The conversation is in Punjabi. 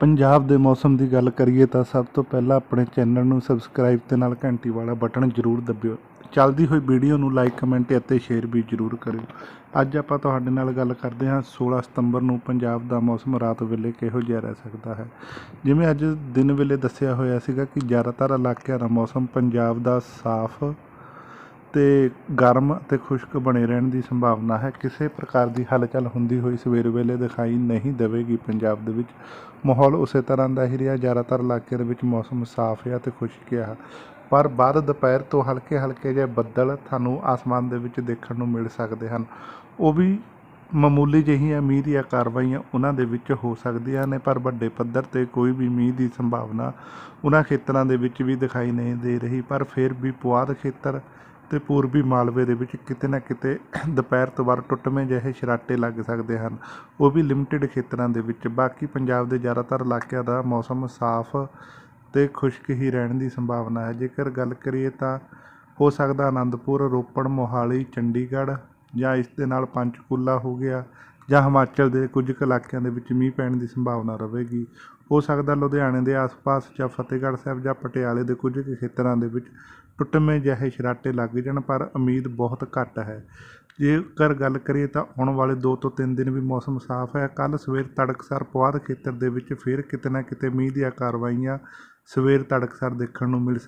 ਪੰਜਾਬ ਦੇ ਮੌਸਮ ਦੀ ਗੱਲ ਕਰੀਏ ਤਾਂ ਸਭ ਤੋਂ ਪਹਿਲਾਂ ਆਪਣੇ ਚੈਨਲ ਨੂੰ ਸਬਸਕ੍ਰਾਈਬ ਤੇ ਨਾਲ ਘੰਟੀ ਵਾਲਾ ਬਟਨ ਜ਼ਰੂਰ ਦਬਿਓ। ਚੱਲਦੀ ਹੋਈ ਵੀਡੀਓ ਨੂੰ ਲਾਈਕ, ਕਮੈਂਟ ਅਤੇ ਸ਼ੇਅਰ ਵੀ ਜ਼ਰੂਰ ਕਰਿਓ। ਅੱਜ ਆਪਾਂ ਤੁਹਾਡੇ ਨਾਲ ਗੱਲ ਕਰਦੇ ਹਾਂ 16 ਸਤੰਬਰ ਨੂੰ ਪੰਜਾਬ ਦਾ ਮੌਸਮ ਰਾਤ ਵੇਲੇ ਕਿਹੋ ਜਿਹਾ ਰਹਿ ਸਕਦਾ ਹੈ? ਜਿਵੇਂ ਅੱਜ ਦਿਨ ਵੇਲੇ ਦੱਸਿਆ ਹੋਇਆ ਸੀਗਾ ਕਿ ਜ਼ਿਆਦਾਤਰ ਇਲਾਕਿਆਂ ਦਾ ਮੌਸਮ ਪੰਜਾਬ ਦਾ ਸਾਫ਼ ਤੇ ਗਰਮ ਅਤੇ ਖੁਸ਼ਕ ਬਣੇ ਰਹਿਣ ਦੀ ਸੰਭਾਵਨਾ ਹੈ। ਕਿਸੇ ਪ੍ਰਕਾਰ ਦੀ ਹਲਚਲ ਹੁੰਦੀ ਹੋਈ ਸਵੇਰ ਵੇਲੇ ਦਿਖਾਈ ਨਹੀਂ ਦੇਵੇਗੀ। ਪੰਜਾਬ ਦੇ ਵਿੱਚ ਮਾਹੌਲ ਉਸੇ ਤਰ੍ਹਾਂ ਦਾ ਹੀ ਰਿਹਾ। ਜ਼ਿਆਦਾਤਰ ਇਲਾਕੇ ਦੇ ਵਿੱਚ ਮੌਸਮ ਸਾਫ਼ ਹੈ ਤੇ ਖੁਸ਼ਕ ਹੈ ਪਰ ਬਾਅਦ ਦੁਪਹਿਰ ਤੋਂ ਹਲਕੇ ਹਲਕੇ ਜਿਹੇ ਬੱਦਲ ਤੁਹਾਨੂੰ ਆਸਮਾਨ ਦੇ ਵਿੱਚ ਦੇਖਣ ਨੂੰ ਮਿਲ ਸਕਦੇ ਹਨ। ਉਹ ਵੀ ਮਾਮੂਲੀ ਜਿਹੀਆਂ ਮੀਂਹ ਦੀਆਂ ਕਾਰਵਾਈਆਂ ਉਹਨਾਂ ਦੇ ਵਿੱਚ ਹੋ ਸਕਦੀਆਂ ਨੇ, ਪਰ ਵੱਡੇ ਪੱਧਰ ਤੇ ਕੋਈ ਵੀ ਮੀਂਹ ਦੀ ਸੰਭਾਵਨਾ ਉਹਨਾਂ ਖੇਤਰਾਂ ਦੇ ਵਿੱਚ ਵੀ ਦਿਖਾਈ ਨਹੀਂ ਦੇ ਰਹੀ। ਪਰ ਫਿਰ ਵੀ ਪੁਆਧ ਖੇਤਰ ਅਤੇ ਪੂਰਬੀ ਮਾਲਵੇ ਦੇ ਵਿੱਚ ਕਿਤੇ ਨਾ ਕਿਤੇ ਦੁਪਹਿਰ ਤੋਂ ਬਾਅਦ ਟੁੱਟਵੇਂ ਜਿਹੇ ਛਰਾਟੇ ਲੱਗ ਸਕਦੇ ਹਨ। ਉਹ ਵੀ ਲਿਮਟਿਡ ਖੇਤਰਾਂ ਦੇ ਵਿੱਚ। ਬਾਕੀ ਪੰਜਾਬ ਦੇ ਜ਼ਿਆਦਾਤਰ ਇਲਾਕਿਆਂ ਦਾ ਮੌਸਮ ਸਾਫ਼ ਅਤੇ ਖੁਸ਼ਕ ਹੀ ਰਹਿਣ ਦੀ ਸੰਭਾਵਨਾ ਹੈ। ਜੇਕਰ ਗੱਲ ਕਰੀਏ ਤਾਂ ਹੋ ਸਕਦਾ ਅਨੰਦਪੁਰ ਰੋਪੜ, ਮੋਹਾਲੀ, ਚੰਡੀਗੜ੍ਹ ਜਾਂ ਇਸ ਦੇ ਨਾਲ ਪੰਚਕੂਲਾ ਹੋ ਗਿਆ ਜਾਂ ਹਿਮਾਚਲ ਦੇ ਕੁਝ ਕੁ ਇਲਾਕਿਆਂ ਦੇ ਵਿੱਚ ਮੀਂਹ ਪੈਣ ਦੀ ਸੰਭਾਵਨਾ ਰਹੇਗੀ। ਹੋ ਸਕਦਾ ਲੁਧਿਆਣੇ ਦੇ ਆਸ-ਪਾਸ ਜਾਂ ਫਤਿਹਗੜ੍ਹ ਸਾਹਿਬ ਜਾਂ ਪਟਿਆਲੇ ਦੇ ਕੁਝ ਕੁ ਖੇਤਰਾਂ ਦੇ ਵਿੱਚ ਟੁੱਟਵੇਂ ਜਿਹੇ ਛਰਾਟੇ ਲੱਗ ਜਾਣ, ਪਰ ਉਮੀਦ ਬਹੁਤ ਘੱਟ ਹੈ। ਜੇਕਰ ਗੱਲ ਕਰੀਏ ਤਾਂ ਆਉਣ ਵਾਲੇ 2 ਤੋਂ 3 ਦਿਨ ਵੀ ਮੌਸਮ ਸਾਫ਼ ਹੈ। ਕੱਲ ਸਵੇਰ ਤੜਕਸਰ ਪੁਆਧ ਖੇਤਰ ਦੇ ਵਿੱਚ ਫਿਰ ਕਿਤੇ ਨਾ ਕਿਤੇ ਮੀਂਹ ਦੀਆਂ ਕਾਰਵਾਈਆਂ ਸਵੇਰ ਤੜਕਸਰ ਦੇਖਣ ਨੂੰ ਮਿਲ ਸਕ